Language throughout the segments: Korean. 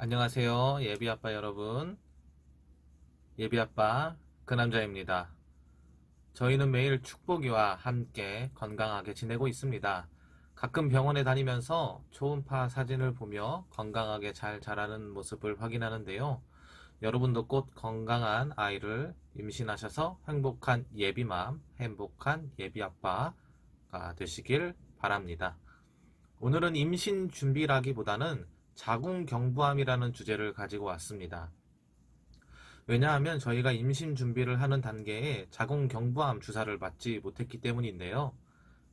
안녕하세요. 예비아빠 여러분. 예비아빠, 그 남자입니다. 저희는 매일 축복이와 함께 건강하게 지내고 있습니다. 가끔 병원에 다니면서 초음파 사진을 보며 건강하게 잘 자라는 모습을 확인하는데요. 여러분도 곧 건강한 아이를 임신하셔서 행복한 예비맘, 행복한 예비아빠가 되시길 바랍니다. 오늘은 임신 준비라기보다는 자궁경부암이라는 주제를 가지고 왔습니다. 왜냐하면 저희가 임신 준비를 하는 단계에 자궁경부암 주사를 맞지 못했기 때문인데요.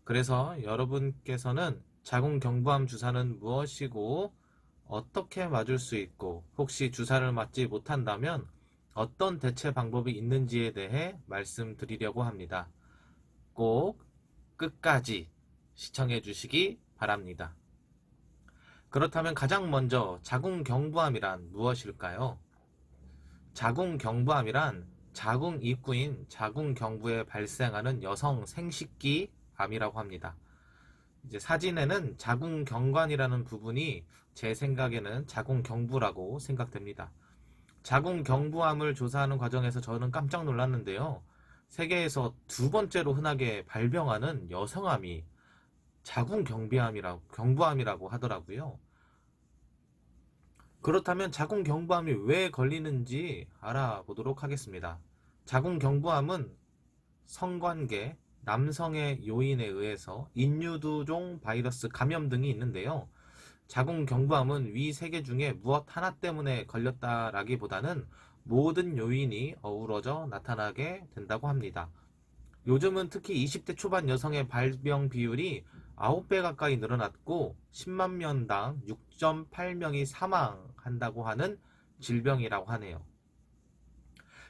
그래서 여러분께서는 자궁경부암 주사는 무엇이고 어떻게 맞을 수 있고 혹시 주사를 맞지 못한다면 어떤 대체 방법이 있는지에 대해 말씀드리려고 합니다. 꼭 끝까지 시청해 주시기 바랍니다. 그렇다면 가장 먼저 자궁경부암이란 무엇일까요? 자궁경부암이란 자궁 입구인 자궁경부에 발생하는 여성 생식기 암이라고 합니다. 이제 사진에는 자궁경관이라는 부분이 제 생각에는 자궁경부라고 생각됩니다. 자궁경부암을 조사하는 과정에서 저는 깜짝 놀랐는데요. 세계에서 두 번째로 흔하게 발병하는 여성암이 자궁 경비암이라고 경부암이라고 하더라고요. 그렇다면 자궁 경부암이 왜 걸리는지 알아보도록 하겠습니다. 자궁 경부암은 성관계, 남성의 요인에 의해서 인유두종 바이러스 감염 등이 있는데요. 자궁 경부암은 위 세 개 중에 무엇 하나 때문에 걸렸다라기보다는 모든 요인이 어우러져 나타나게 된다고 합니다. 요즘은 특히 20대 초반 여성의 발병 비율이 9배 가까이 늘어났고 10만 명당 6.8명이 사망한다고 하는 질병이라고 하네요.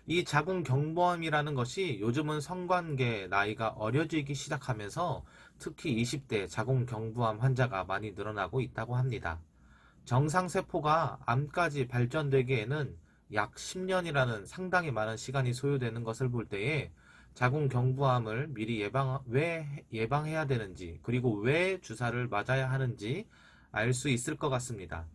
이 자궁 경부암이라는 것이 요즘은 성관계 나이가 어려지기 시작하면서 특히 20대 자궁 경부암 환자가 많이 늘어나고 있다고 합니다. 정상 세포가 암까지 발전되기에는 약 10년이라는 상당히 많은 시간이 소요되는 것을 볼 때에 자궁 경부암을 미리 예방, 왜 예방해야 되는지, 그리고 왜 주사를 맞아야 하는지 알 수 있을 것 같습니다.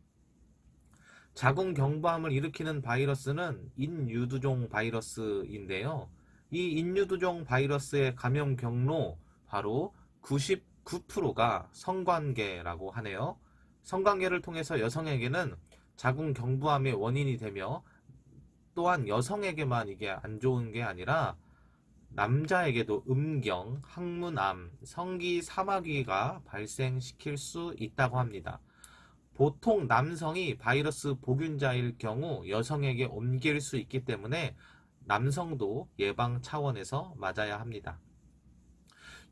자궁 경부암을 일으키는 바이러스는 인유두종 바이러스인데요. 이 인유두종 바이러스의 감염 경로 바로 99%가 성관계라고 하네요. 성관계를 통해서 여성에게는 자궁 경부암의 원인이 되며 또한 여성에게만 이게 안 좋은 게 아니라 남자에게도 음경, 항문암, 성기 사마귀가 발생시킬 수 있다고 합니다. 보통 남성이 바이러스 보균자일 경우 여성에게 옮길 수 있기 때문에 남성도 예방 차원에서 맞아야 합니다.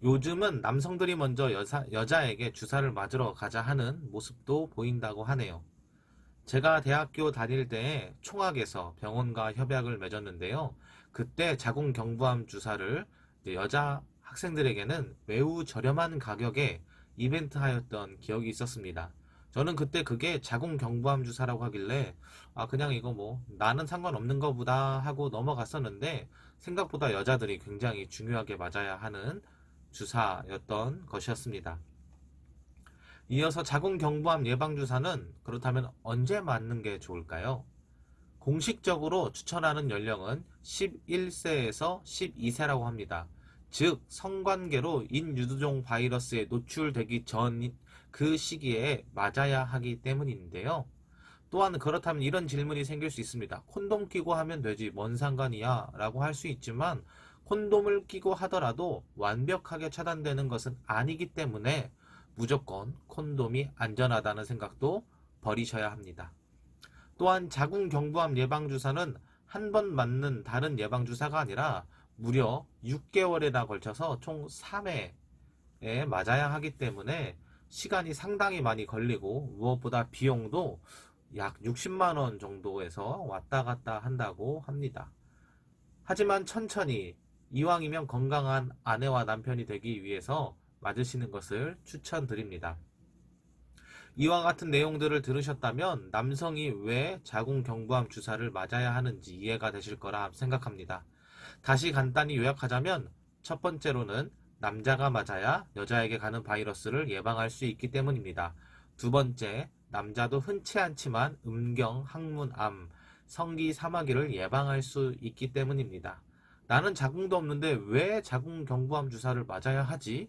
요즘은 남성들이 먼저 여사, 여자에게 주사를 맞으러 가자 하는 모습도 보인다고 하네요. 제가 대학교 다닐 때 총학에서 병원과 협약을 맺었는데요. 그때 자궁 경부암 주사를 여자 학생들에게는 매우 저렴한 가격에 이벤트 하였던 기억이 있었습니다. 저는 그때 그게 자궁 경부암 주사라고 하길래 아 그냥 이거 뭐 나는 상관없는 거보다 하고 넘어갔었는데 생각보다 여자들이 굉장히 중요하게 맞아야 하는 주사였던 것이었습니다. 이어서 자궁 경부암 예방 주사는 그렇다면 언제 맞는 게 좋을까요? 공식적으로 추천하는 연령은 11세에서 12세라고 합니다. 즉, 성관계로 인유두종 바이러스에 노출되기 전 그 시기에 맞아야 하기 때문인데요. 또한 그렇다면 이런 질문이 생길 수 있습니다. 콘돔 끼고 하면 되지, 뭔 상관이야? 라고 할 수 있지만, 콘돔을 끼고 하더라도 완벽하게 차단되는 것은 아니기 때문에 무조건 콘돔이 안전하다는 생각도 버리셔야 합니다. 또한 자궁경부암 예방주사는 한 번 맞는 다른 예방주사가 아니라 무려 6개월에나 걸쳐서 총 3회에 맞아야 하기 때문에 시간이 상당히 많이 걸리고 무엇보다 비용도 약 60만원 정도에서 왔다 갔다 한다고 합니다. 하지만 천천히 이왕이면 건강한 아내와 남편이 되기 위해서 맞으시는 것을 추천드립니다. 이와 같은 내용들을 들으셨다면 남성이 왜 자궁경부암 주사를 맞아야 하는지 이해가 되실 거라 생각합니다. 다시 간단히 요약하자면 첫 번째로는 남자가 맞아야 여자에게 가는 바이러스를 예방할 수 있기 때문입니다. 두 번째, 남자도 흔치 않지만 음경, 항문암, 성기 사마귀를 예방할 수 있기 때문입니다. 나는 자궁도 없는데 왜 자궁경부암 주사를 맞아야 하지?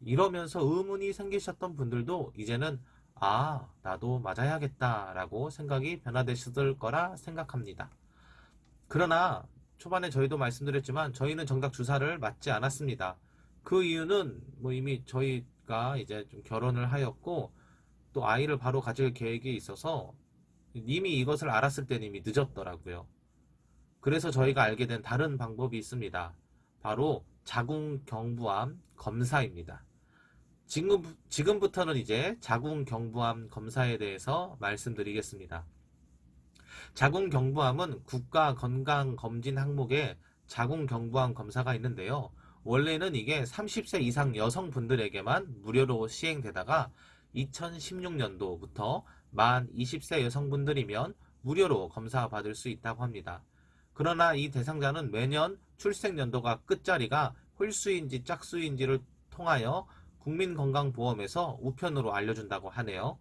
이러면서 의문이 생기셨던 분들도 이제는 아, 나도 맞아야겠다라고 생각이 변화되셨을 거라 생각합니다. 그러나 초반에 저희도 말씀드렸지만 저희는 정작 주사를 맞지 않았습니다. 그 이유는 뭐 이미 저희가 이제 좀 결혼을 하였고 또 아이를 바로 가질 계획이 있어서 이미 이것을 알았을 때는 이미 늦었더라고요. 그래서 저희가 알게 된 다른 방법이 있습니다. 바로 자궁경부암 검사입니다. 지금, 지금부터는 이제 자궁경부암 검사에 대해서 말씀드리겠습니다. 자궁경부암은 국가건강검진 항목에 자궁경부암 검사가 있는데요. 원래는 이게 30세 이상 여성분들에게만 무료로 시행되다가 2016년도부터 만 20세 여성분들이면 무료로 검사 받을 수 있다고 합니다. 그러나 이 대상자는 매년 출생 연도가 끝자리가 홀수인지 짝수인지를 통하여 국민건강보험에서 우편으로 알려준다고 하네요.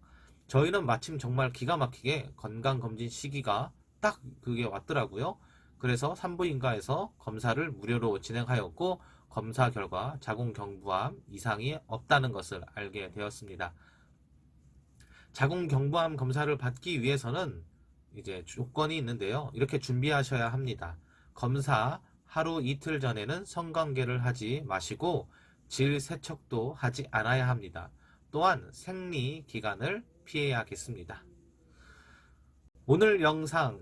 저희는 마침 정말 기가 막히게 건강검진 시기가 딱 그게 왔더라고요. 그래서 산부인과에서 검사를 무료로 진행하였고 검사 결과 자궁경부암 이상이 없다는 것을 알게 되었습니다. 자궁경부암 검사를 받기 위해서는 이제 조건이 있는데요. 이렇게 준비하셔야 합니다. 검사 하루 이틀 전에는 성관계를 하지 마시고 질 세척도 하지 않아야 합니다. 또한 생리 기간을 피해야겠습니다. 오늘 영상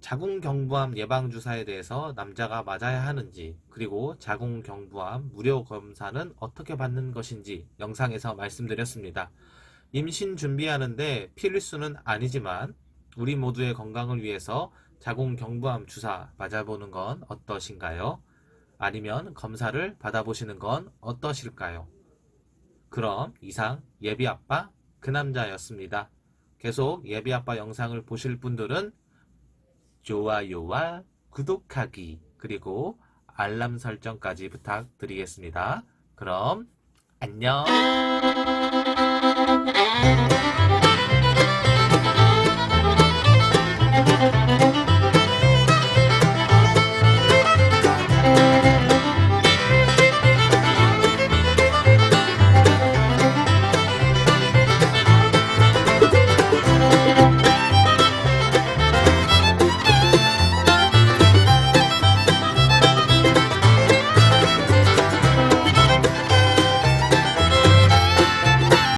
자궁경부암 예방주사에 대해서 남자가 맞아야 하는지 그리고 자궁경부암 무료 검사는 어떻게 받는 것인지 영상에서 말씀드렸습니다. 임신 준비하는데 필수는 아니지만 우리 모두의 건강을 위해서 자궁경부암 주사 맞아보는 건 어떠신가요? 아니면 검사를 받아보시는 건 어떠실까요? 그럼 이상 예비아빠 그 남자였습니다. 계속 예비아빠 영상을 보실 분들은 좋아요와 구독하기 그리고 알람 설정까지 부탁드리겠습니다. 그럼 안녕!